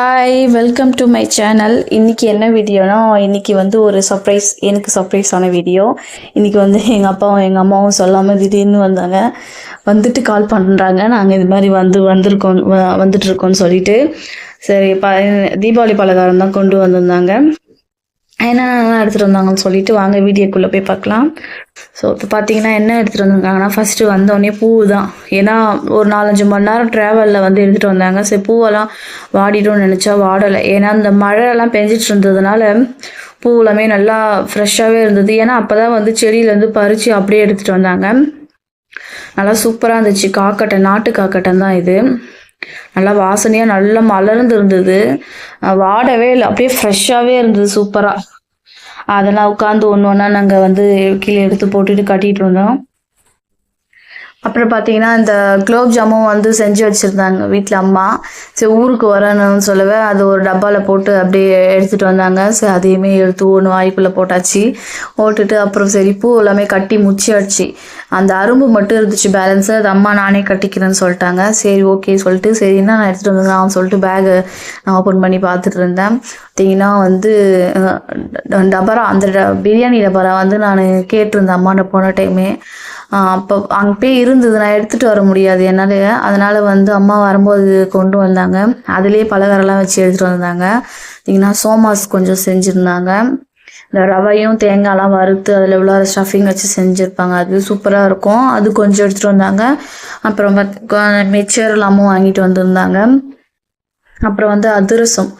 Hi welcome to my channel இன்றைக்கி என்ன வீடியோனா இன்றைக்கி வந்து ஒரு சர்ப்ரைஸ் எனக்கு சர்ப்ரைஸான வீடியோ. இன்றைக்கி வந்து எங்கள் அப்பாவும் எங்கள் அம்மாவும் சொல்லாமல் திடீர்னு வந்தாங்க. வந்துட்டு கால் பண்ணுறாங்க நாங்கள் இது மாதிரி வந்து வந்திருக்கோம் வ- வந்துட்டு இருக்கோம்னு சொல்லிட்டு. சரி ப தீபாவளி பலகாரம் தான் கொண்டு வந்திருந்தாங்க. என்னென்னலாம் எடுத்துகிட்டு வந்தாங்கன்னு சொல்லிட்டு வாங்க வீடியோக்குள்ளே போய் பார்க்கலாம். ஸோ இப்போ பார்த்தீங்கன்னா என்ன எடுத்துகிட்டு வந்திருக்காங்கன்னா ஃபஸ்ட்டு வந்தோடனே பூ தான் ஏன்னா ஒரு நாலஞ்சு மணி நேரம் ட்ராவலில் வந்து எடுத்துகிட்டு வந்தாங்க. சரி பூவெல்லாம் வாடிடும்னு நினச்சா வாடலை. ஏன்னா அந்த மழையெல்லாம் பெஞ்சிட்டு இருந்ததுனால பூ எல்லாமே நல்லா ஃப்ரெஷ்ஷாகவே இருந்தது. ஏன்னா அப்போ தான் வந்து செடியிலேருந்து பறித்து அப்படியே எடுத்துகிட்டு வந்தாங்க. நல்லா சூப்பராக இருந்துச்சு. காக்கட்டை நாட்டு காக்கட்டம் தான் இது. நல்லா வாசனையாக நல்லா மலர்ந்து இருந்தது வாடவே இல்லை. அப்படியே ஃப்ரெஷ்ஷாகவே இருந்தது சூப்பராக அதெல்லாம் உட்காந்து ஒன்று ஒன்றா நாங்கள் வந்து கீழே எடுத்து போட்டுட்டு கட்டிட்டு இருந்தோம். அப்புறம் பார்த்தீங்கன்னா இந்த குலோப் ஜாமும் வந்து செஞ்சு வச்சுருந்தாங்க வீட்டில் அம்மா. சரி ஊருக்கு வரணும்னு சொல்லவே அது ஒரு டப்பாவில் போட்டு அப்படியே எடுத்துகிட்டு வந்தாங்க. சரி அதையுமே எடுத்து ஒன்று வாய்க்குள்ளே போட்டாச்சு. போட்டுட்டு அப்புறம் சரி பூ எல்லாமே கட்டி முச்சியாச்சு அந்த அரும்பு மட்டும் இருந்துச்சு பேலன்ஸு அது அம்மா நானே கட்டிக்கிறேன்னு சொல்லிட்டாங்க. சரி ஓகே சொல்லிட்டு சரி என்ன நான் எடுத்துகிட்டு வந்தேன் சொல்லிட்டு பேகு நான் ஓப்பன் பண்ணி பார்த்துட்டு இருந்தேன். பார்த்தீங்கன்னா வந்து டபரா அந்த ட- பிரியாணி டபரா வந்து நான் கேட்டிருந்தேன் அம்மாட்ட போன டைமே அப்போ அங்கே போய் இருந்தது. நான் எடுத்துகிட்டு வர முடியாது என்னால். அதனால் வந்து அம்மா வரும்போது கொண்டு வந்தாங்க. அதுலேயே பலகாரம்லாம் வச்சு எடுத்துகிட்டு வந்தாங்க. இங்கன்னா சோமாஸ் கொஞ்சம் செஞ்சுருந்தாங்க. இந்த ரவையும் தேங்காய்லாம் வறுத்து அதில் உள்ள ஸ்டஃபிங் வச்சு செஞ்சுருப்பாங்க. அது சூப்பராக இருக்கும். அது கொஞ்சம் எடுத்துகிட்டு வந்தாங்க. அப்புறம் பார்த்து மிச்சர் எல்லாமும் வாங்கிட்டு வந்திருந்தாங்க. அப்புறம் வந்து அதிரசம்.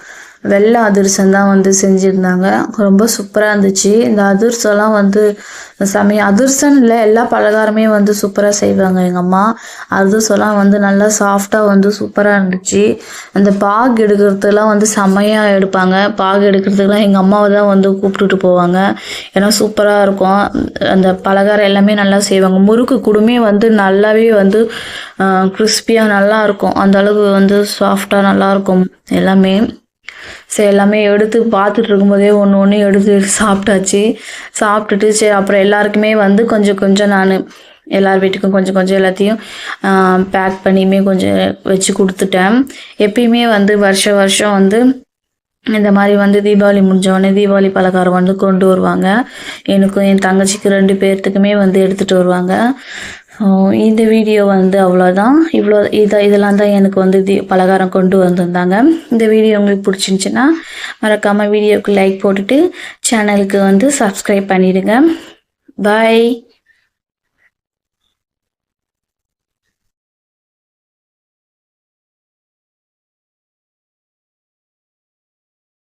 வெள்ளை அதிரசம் தான் வந்து செஞ்சுருந்தாங்க. ரொம்ப சூப்பராக இருந்துச்சு. இந்த அதிரசம்லாம் வந்து சமையல் அதிரசம் இல்லை எல்லா பலகாரமே வந்து சூப்பராக செய்வாங்க எங்கள் அம்மா. அதிரசம்லாம் வந்து நல்லா சாஃப்டாக வந்து சூப்பராக இருந்துச்சு. அந்த பாகு எடுக்கிறதுலாம் வந்து செமையாக எடுப்பாங்க. பாகு எடுக்கிறதுக்குலாம் எங்கள் அம்மாவை தான் வந்து கூப்பிட்டுட்டு போவாங்க. ஏன்னா சூப்பராக இருக்கும். அந்த பலகாரம் எல்லாமே நல்லா செய்வாங்க. முறுக்கு குடுமே வந்து நல்லாவே வந்து கிறிஸ்பியாக நல்லா இருக்கும். அந்த அளவுக்கு வந்து சாஃப்டாக நல்லாயிருக்கும் எல்லாமே. சரி எல்லாமே எடுத்து பார்த்துட்டு இருக்கும்போதே ஒன்று ஒன்று எடுத்து சாப்பிட்டாச்சு. சாப்பிட்டுட்டு சரி அப்புறம் எல்லாருக்குமே வந்து கொஞ்சம் கொஞ்சம் நான் எல்லார் வீட்டுக்கும் கொஞ்சம் கொஞ்சம் எல்லாத்தையும் பேக் பண்ணியுமே கொஞ்சம் வச்சு கொடுத்துட்டேன். எப்பயுமே வந்து வருஷம் வருஷம் வந்து இந்த மாதிரி வந்து தீபாவளி முடிஞ்சவொடனே தீபாவளி பலகாரம் வந்து கொண்டு வருவாங்க. எனக்கும் என் தங்கச்சிக்கு ரெண்டு பேர்த்துக்குமே வந்து எடுத்துகிட்டு வருவாங்க. இந்த வீடியோ வந்து அவ்வளோதான். இவ்வளோ இதை இதெல்லாம் தான் எனக்கு வந்து தி பலகாரம் கொண்டு வந்திருந்தாங்க. இந்த வீடியோ உங்களுக்கு பிடிச்சிருந்துச்சின்னா மறக்காமல் வீடியோவுக்கு லைக் போட்டுட்டு சேனலுக்கு வந்து சப்ஸ்கிரைப் பண்ணிவிடுங்க பாய்